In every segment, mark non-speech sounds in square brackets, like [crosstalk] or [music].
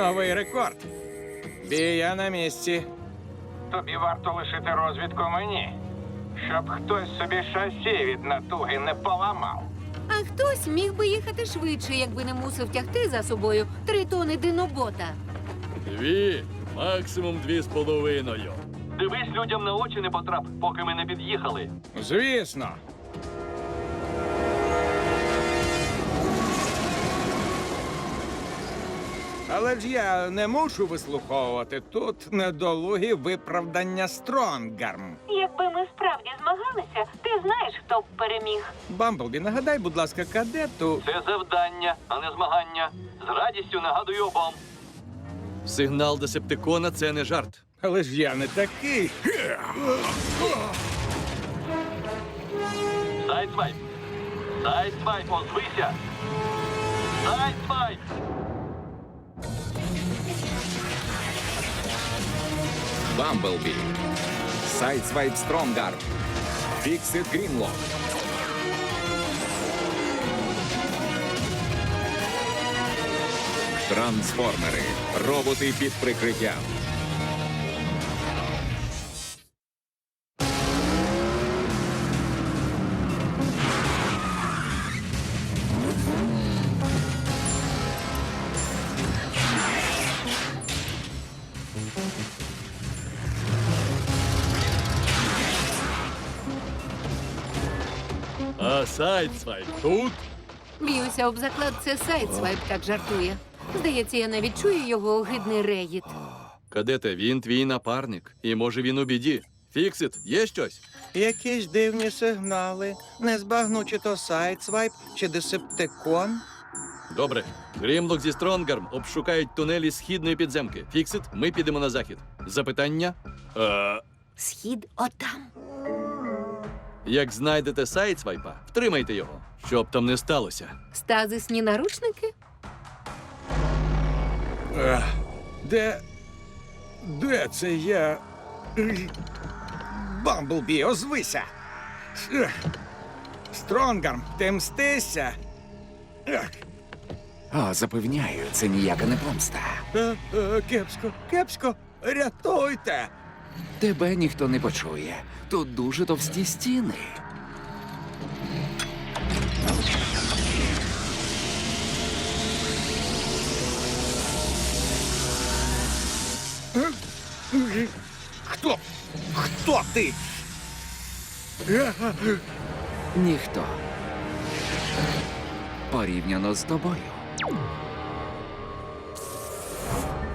Новий рекорд. Бія на місці. Тобі варто лишити розвідку мені, щоб хтось собі шасі від натуги не поламав. А хтось міг би їхати швидше, якби не мусив тягти за собою три тони динобота. Дві, максимум дві з половиною. Дивись людям на очі не потрап, поки ми не під'їхали. Звісно. Але ж я не мушу вислуховувати тут недолугі виправдання Стронгарм. Якби ми справді змагалися, ти знаєш, хто б переміг. Бамблбі, нагадай, будь ласка, кадету. Це завдання, а не змагання. З радістю нагадую обом. Сигнал десептикона це не жарт. Але ж я не такий. Сайдсвайп. Сайдсвайп, озвися. Сайдсвайп. Бамблбі. Сайдсвайп Стронгар. Фіксит Грінлок. Трансформери. Роботи під прикриттям. Сайдсвайп тут? Б'юся об заклад, це сайдсвайп так жартує. Здається, я навіть чую його огидний регіт. Кадете, він твій напарник. І може він у біді. Фіксит, є щось? Якісь дивні сигнали. Не збагну, чи то сайдсвайп, чи десептикон. Добре. Грімлок зі Стронгарм обшукають тунелі східної підземки. Фіксит, ми підемо на захід. Запитання? Е, Схід отам. Як знайдете сайдсвайпа, втримайте його, щоб там не сталося. Стазисні наручники? Ех, Де. Де це я? Бамблбі, озвися. Ех. Стронгарм, ти мстися. Ех. О, запевняю, це ніяка не помста. Е, е, Кепсько, кепсько, рятуйте. Тебе ніхто не почує. Тут дуже товсті стіни. Хто? Хто ти? Ніхто. Порівняно з тобою.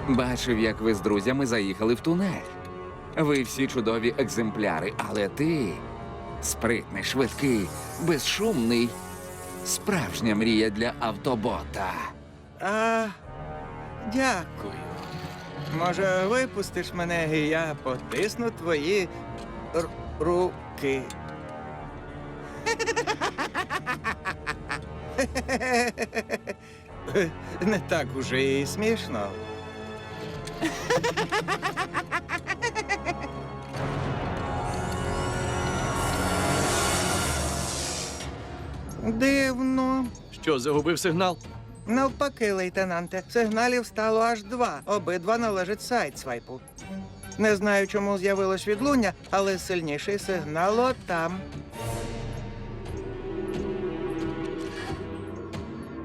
Бачив, як ви з друзями заїхали в тунель. Ви всі чудові екземпляри, але ти спритний, швидкий, безшумний. Справжня мрія для автобота. А, дякую. Може, випустиш мене, і я потисну твої руки. [laughs] Не так уже і смішно. Дивно. Що, загубив сигнал? Навпаки, лейтенанте, сигналів стало аж два. Обидва належать сайдсвайпу. Не знаю, чому з'явилось відлуння, але сильніший сигнал отам.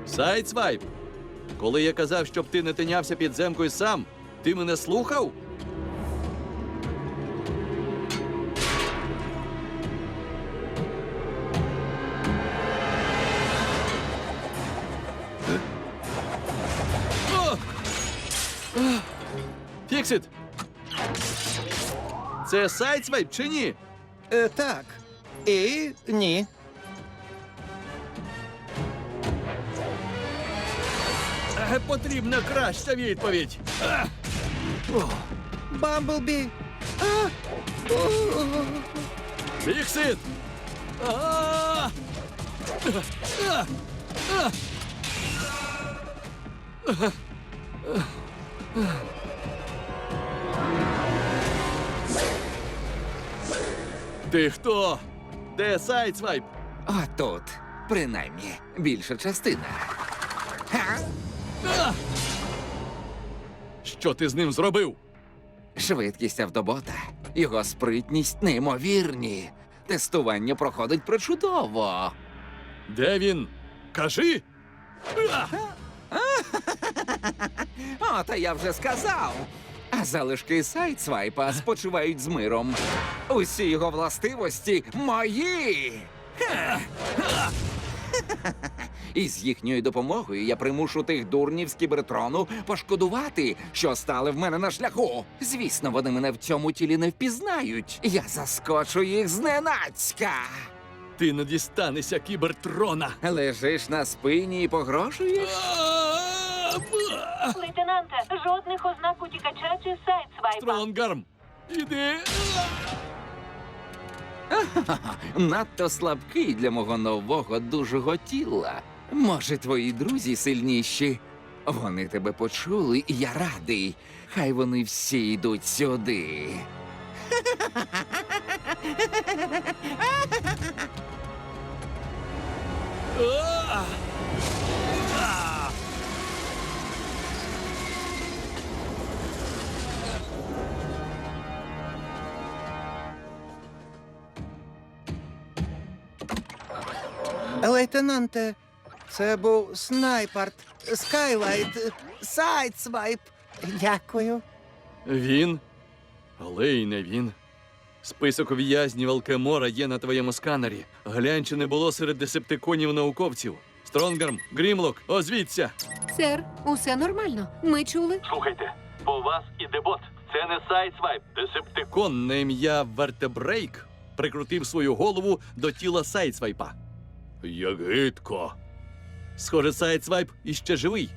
Сайдсвайп. Коли я казав, щоб ти не тинявся підземкою сам, ти мене слухав? Фіксит! Це сайдсвайп чи ні? Е, так. І ні. Е, Потрібна краща відповідь. А! Бамблбі. Фіксит! А! А! А! Ти хто? Де сайдсвайп? А тут, принаймні, більша частина. Ха? А! Що ти з ним зробив? Швидкість автобота, його спритність неймовірні. Тестування проходить причудово. Де він? Кажи! [laughs] О, та я вже сказав. А залишки сайдсвайпа спочивають з миром. Усі його властивості мої. Ха! І з їхньою допомогою я примушу тих дурнів з кібертрону пошкодувати, що стали в мене на шляху. Звісно, вони мене в цьому тілі не впізнають. Я заскочу їх зненацька. Ти не дістанешся кібертрона. Лежиш на спині і погрожуєш? Лейтенанте, жодних ознак утікача чи сайдсвайпа. Стронгарм! Іди! [laughs] Надто слабкий для мого нового дужого тіла. Може, твої друзі сильніші? Вони тебе почули, і я радий. Хай вони всі йдуть сюди. [laughs] Лейтенанте, це був снайпарт, скайлайт, сайдсвайп. Дякую. Він? Але й не він. Список в'язнів Алкемора є на твоєму сканері. Глянь, чи не було серед десептиконів науковців. Стронгарм, Грімлок, озвіться! Сер, усе нормально. Ми чули. Слухайте, по вас іде бот. Це не сайдсвайп, десептикон. Кон на ім'я Вертебрейк прикрутив свою голову до тіла Сайдсвайпа. Як гидко. Схоже, Сайдсвайп іще живий.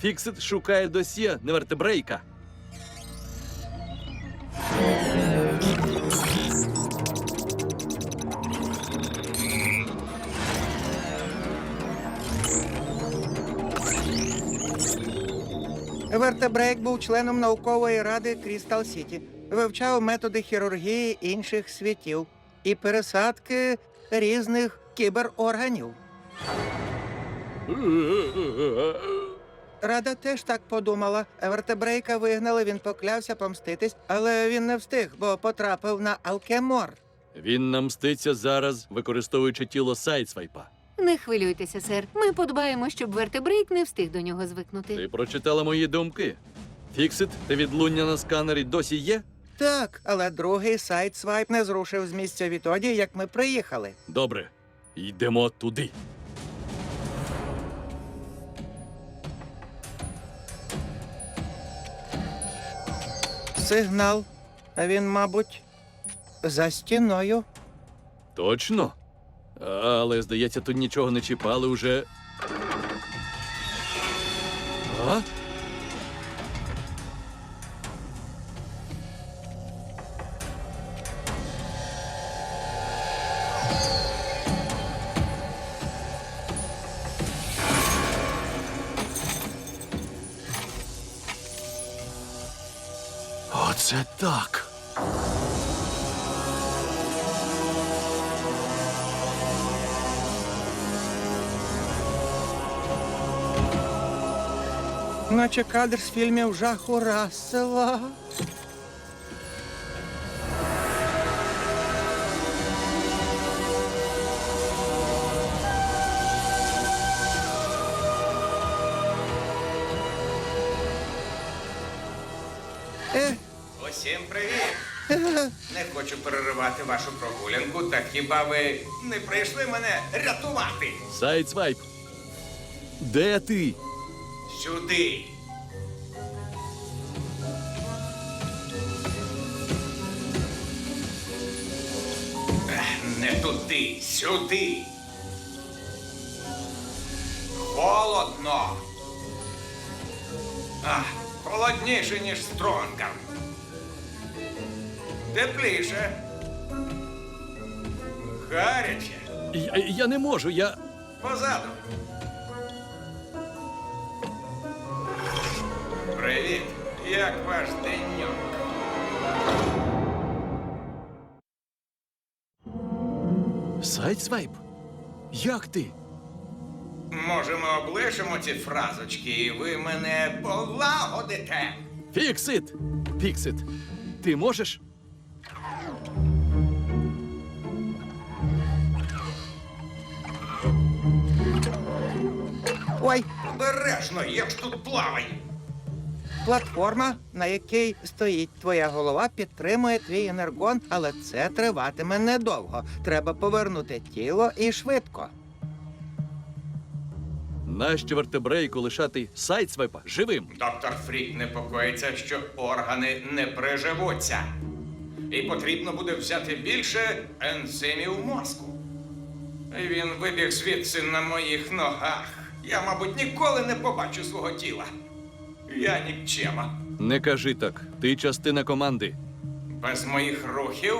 Фіксит шукає досьє на Вертебрейка. Вертебрейк був членом наукової ради Крістал Сіті, вивчав методи хірургії інших світів і пересадки різних кіберорганів. Рада теж так подумала. Вертебрейка вигнали, він поклявся помститись, але він не встиг, бо потрапив на Алкемор. Він намститься зараз, використовуючи тіло Сайдсвайпа. Не хвилюйтеся, сер. Ми подбаємо, щоб вертебрейк не встиг до нього звикнути. Ти прочитала мої думки. Фіксит, ти відлуння на сканері досі є? Так, але другий сайт свайп не зрушив з місця відтоді, як ми приїхали. Добре, йдемо туди. Сигнал. А він, мабуть, за стіною. Точно? Але, здається, тут нічого не чіпали уже. Наче кадр з фільмів жаху Рассела. Е, Усім привіт! Не хочу переривати вашу прогулянку, та хіба ви не прийшли мене рятувати? Сайдсвайп. Де ти? Сюди. Не туди, сюди. Холодно. А, холодніше, ніж стронгам. Тепліше. Гаряче. Я, я не можу, я. Позаду. Привіт. Як ваш деньок? Сайдсвайп? Як ти? Може, ми облишимо ці фразочки, і ви мене полагодите? Фіксит! Фіксит! Ти можеш? Ой, Обережно, я ж тут плаваю. Платформа, на якій стоїть твоя голова, підтримує твій енергон, але це триватиме недовго. Треба повернути тіло і швидко. Нащо вертебрейку лишати сайдсвайпа живим? Доктор Фрік непокоїться, що органи не приживуться. І потрібно буде взяти більше ензимів мозку. Він вибіг звідси на моїх ногах. Я, мабуть, ніколи не побачу свого тіла. Я нікчема. Не кажи так, ти частина команди. Без моїх рухів,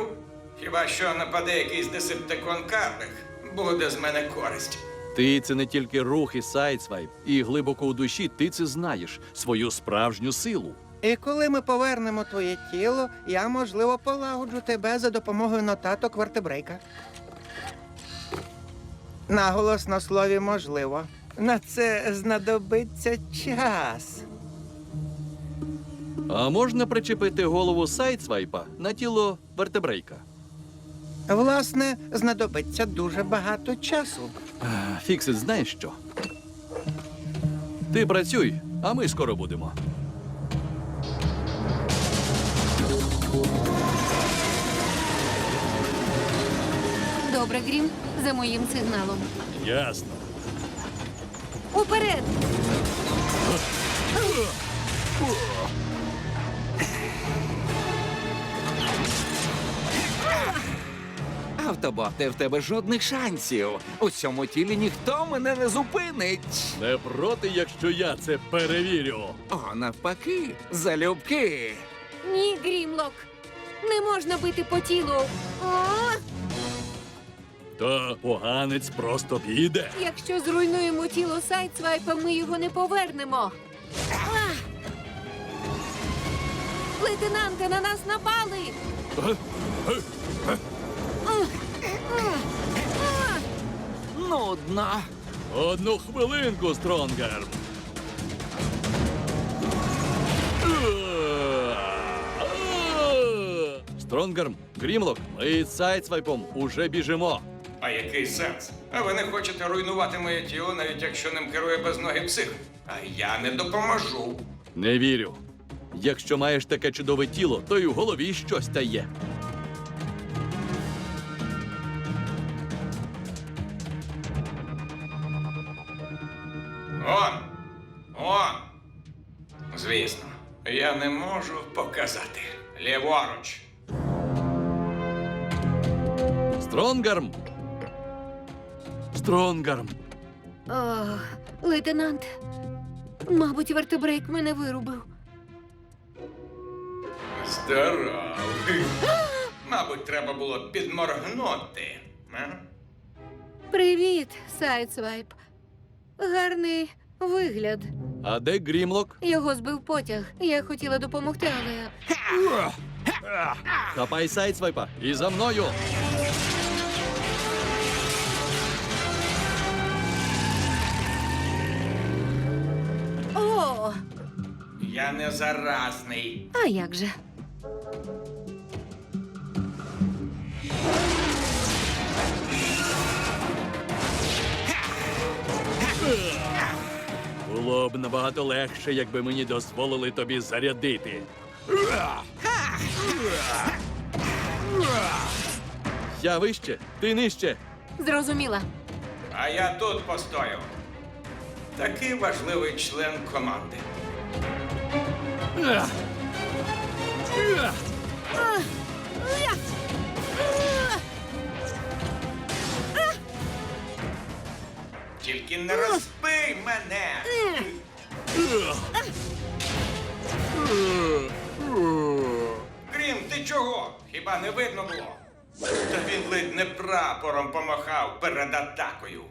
хіба що нападе якийсь десептикон карлик, буде з мене користь. Ти це не тільки рухи сайдсвайп, і глибоко у душі ти це знаєш свою справжню силу. І коли ми повернемо твоє тіло, я, можливо, полагоджу тебе за допомогою нотаток вертебрейка. Наголос на слові можливо. На це знадобиться час. А можна причепити голову сайдсвайпа на тіло вертебрейка? Власне, знадобиться дуже багато часу. А, Фіксит, знаєш що? Ти працюй, а ми скоро будемо. Добре, Грім, за моїм сигналом. Ясно. Уперед! Автоботе, в тебе жодних шансів. У цьому тілі ніхто мене не зупинить. Не проти, якщо я це перевірю. О, навпаки, залюбки. Ні, Грімлок! Не можна бити по тілу. О, Та поганець просто піде. якщо зруйнуємо тіло сайдсвайпа, ми його не повернемо. А! Лейтенанте, на нас напали! Нудно. Одну хвилинку, Стронгарм. Стронгарм, Грімлок, ми з сайдсвайпом уже біжимо. А який сенс? А ви не хочете руйнувати моє тіло, навіть якщо ним керує безногий псих. А я не допоможу. Не вірю. Якщо маєш таке чудове тіло, то й у голові щось та є. Я не можу показати. Ліворуч. Стронгарм. Стронгарм. О, лейтенант, мабуть, вертебрейк мене вирубив. Здоровий. Мабуть, треба було підморгнути. А? Привіт, сайдсвайп. Гарний вигляд. А де Грімлок? Його збив потяг. Я хотіла допомогти, але. Хапай сайдсвайпа і за мною. О, Я не заразний. а як же? Було б набагато легше, якби мені дозволили тобі зарядити. Я вище, ти нижче. Зрозуміла. А я тут постою. Такий важливий член команди. Тільки не розбий мене. Крім, ти чого? Хіба не видно було? Та він ледь не прапором помахав перед атакою.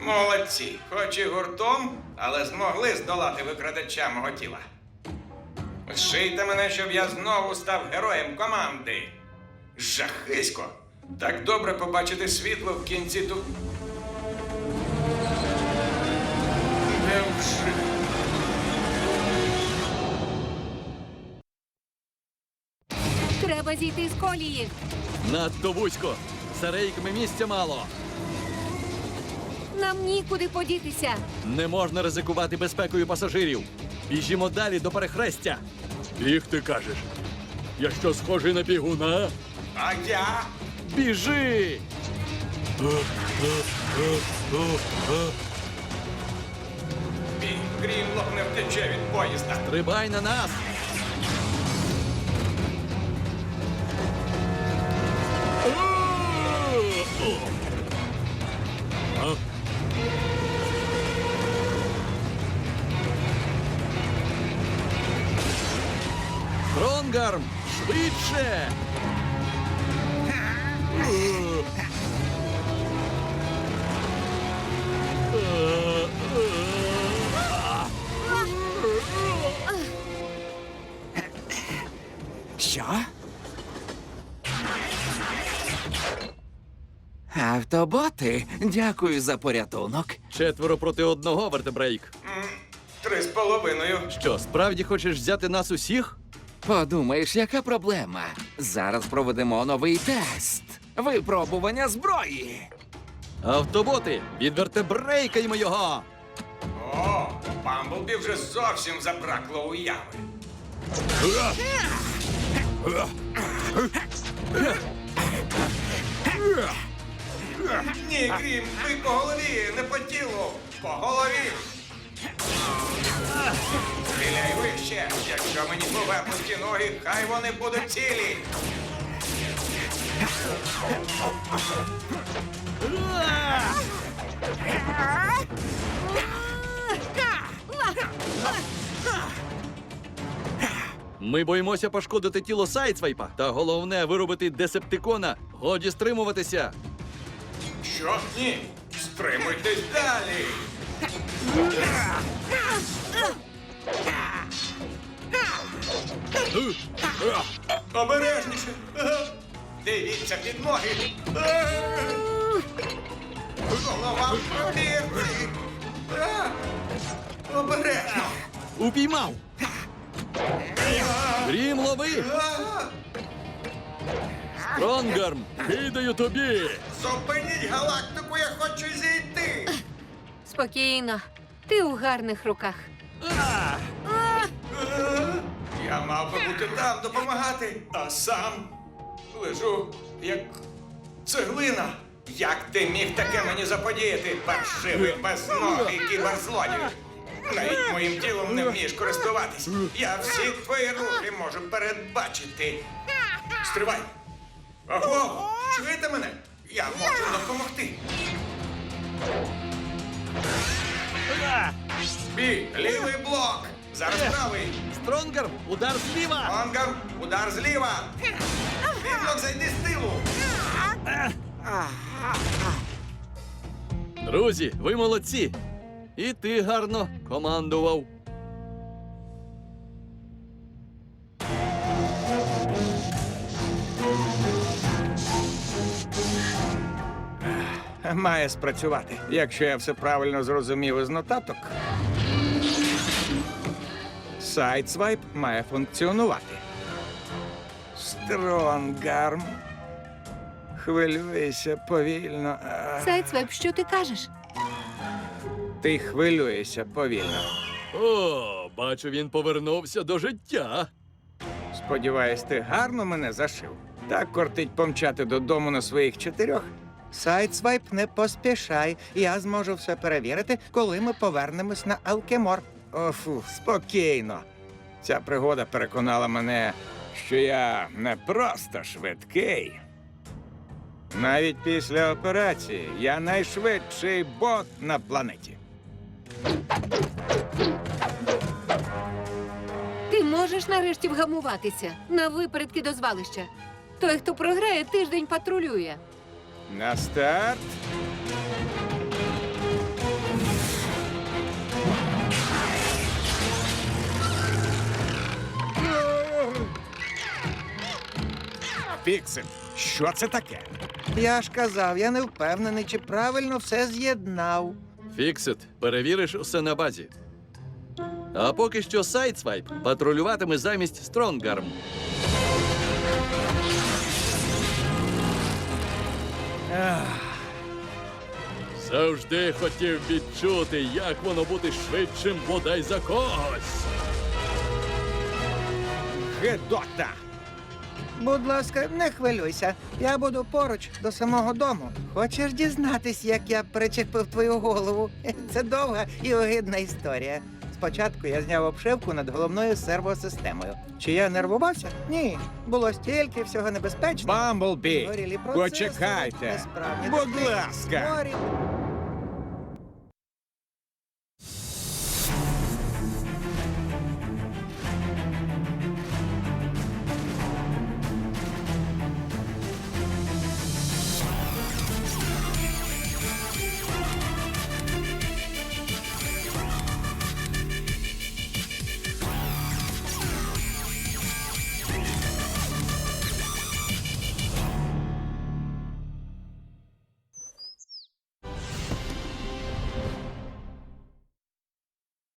Молодці, хоч і гуртом, але змогли здолати викрадача мого тіла. Зшийте мене, щоб я знову став героєм команди. Жахисько. Так добре побачити світло в кінці ту. Невже? Треба зійти з колії. Надто вузько. За рейками місця мало. Нам нікуди подітися. Не можна ризикувати безпекою пасажирів. Біжімо далі до перехрестя. Біг ти кажеш. Я що схожий на бігуна? А я? Біжи! Мій Грімлок не втече від поїзда. Трибай на нас! Швидше! Що? Автоботи, дякую за порятунок. Четверо проти одного, вертебрейк. Три з половиною. Що, справді хочеш взяти нас усіх? Подумаєш, яка проблема? Зараз проведемо новий тест. Випробування зброї. Автоботи, відвертебрейкаймо його! О, Бамблбі вже зовсім забракло уяви. Ні, Грім, ви по голові, не по тілу. По голові. Стріляй вище. Якщо мені повернуть ті ноги, хай вони будуть цілі. Ми боїмося пошкодити тіло Сайдсвайпа. Та головне виробити десептикона. Годі стримуватися. Що? Ні. Стримуйтесь далі. Обережніше. Дивіться під ноги. Голова в пробірці. Обережно. Упіймав! Грім лови! Стронгарм! Кидаю тобі! Зупиніть галактику, я хочу зійти. Спокійно. Ти у гарних руках. Я мав би бути там допомагати, а сам лежу як цеглина. Як ти міг таке мені заподіяти, паршивий безногий кіберзлодій? Навіть моїм тілом не вмієш користуватись. Я всі твої рухи можу передбачити. Стривай! Ого! Чуєте мене? Я можу допомогти. Бі, лівий блок! Зараз правий! Стронгер, Удар зліва! Онгар, удар зліва. Відлок зайди з тилу. Друзі, ви молодці! І ти гарно командував. Має спрацювати. Якщо я все правильно зрозумів із нотаток. Сайдсвайп має функціонувати. Стронгарм. Хвилюєшся повільно. Сайдсвеп, що ти кажеш? Ти хвилюєшся повільно. О, бачу, він повернувся до життя. Сподіваюсь, ти гарно мене зашив. Так кортить помчати додому на своїх чотирьох. Сайдсвайп, не поспішай. Я зможу все перевірити, коли ми повернемось на Алкемор. Офу, спокійно. Ця пригода переконала мене, що я не просто швидкий. Навіть після операції я найшвидший бот на планеті. Ти можеш нарешті вгамуватися на випередки до звалища. Той, хто програє, тиждень патрулює. На старт. Піксель, що це таке? Я ж казав, я не впевнений, чи правильно все з'єднав. Фіксит, перевіриш усе на базі. А поки що сайдсвайп патрулюватиме замість Стронгарм. Завжди хотів відчути, як воно бути швидшим бодай за когось. Гедота! Будь ласка, не хвилюйся. Я буду поруч до самого дому. Хочеш дізнатись, як я причепив твою голову? [laughs] Це довга і огидна історія. Спочатку я зняв обшивку над головною сервосистемою. Чи я нервувався? Ні. Було стільки всього небезпечного. Бамблбі, Горілі процеси, почекайте. несправні Будь дитини, ласка. хворі.